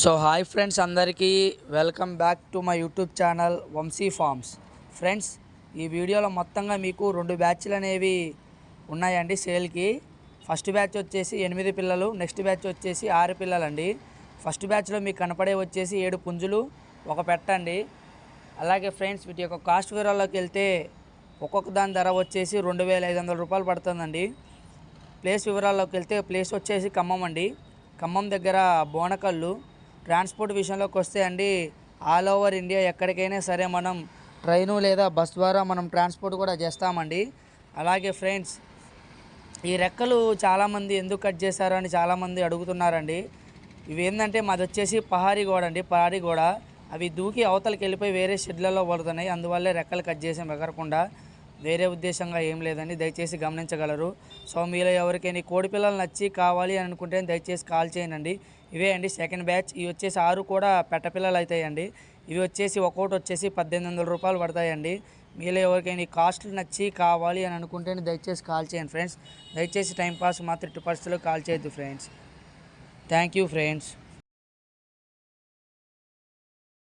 So hi friends అందరికీ welcome back to my YouTube channel Vamshi farms. Friends ఈ వీడియోలో మొత్తంగా మీకు రెండు బ్యాచ్లు అనేవి ఉన్నాయండి సేల్కి. ఫస్ట్ బ్యాచ్ వచ్చేసి ఎనిమిది పిల్లలు నెక్స్ట్ బ్యాచ్ వచ్చేసి ఆరు పిల్లలండి. ఫస్ట్ బ్యాచ్లో మీకు కనపడే వచ్చేసి ఏడు పుంజులు ఒక పెట్టండి అలాగే ఫ్రెండ్స్ వీటి యొక్క కాస్ట్ వివరాల్లోకి వెళ్తే ఒక్కొక్క దాని ధర వచ్చేసి రెండు వేల ఐదు వందల రూపాయలు పడుతుందండి. ప్లేస్ వివరాల్లోకి వెళ్తే ప్లేస్ వచ్చేసి ఖమ్మం అండి. ఖమ్మం దగ్గర బోనకల్లు ట్రాన్స్పోర్ట్ విషయంలోకి వస్తే అండి ఆల్ ఓవర్ ఇండియా ఎక్కడికైనా సరే మనం ట్రైను లేదా బస్ ద్వారా మనం ట్రాన్స్పోర్ట్ కూడా చేస్తామండి. అలాగే ఫ్రెండ్స్ ఈ రెక్కలు చాలామంది ఎందుకు కట్ చేశారు అని చాలామంది అడుగుతున్నారండి. ఇవి ఏంటంటే మాది వచ్చేసి పహారీ గోడ అండి పహారీ గోడ. అవి దూకి అవతలకి వెళ్ళిపోయి వేరే షెడ్లలో పడుతున్నాయి అందువల్లే రెక్కలు కట్ చేసాం ఎగరకుండా. వేరే ఉద్దేశంగా ఏం లేదండి దయచేసి గమనించగలరు. సో మీలో ఎవరికైనా కోడి పిల్లలు నచ్చి కావాలి అని అనుకుంటే దయచేసి కాల్ చేయండి. ఇవే అండి సెకండ్ బ్యాచ్ ఇవి వచ్చేసి ఆరు కూడా పెట్ట పిల్లలు అవుతాయండి. ఇవి వచ్చేసి ఒక్కొక్కటి వచ్చేసి పద్దెనిమిది వందల రూపాయలు పడతాయండి. మీలో ఎవరికైనా ఈ కాస్ట్లు నచ్చి కావాలి అని అనుకుంటే దయచేసి కాల్ చేయండి ఫ్రెండ్స్. దయచేసి టైంపాస్ మాత్రం ఇటు పరిస్థితుల్లో కాల్ చేయొద్దు ఫ్రెండ్స్. Thank you friends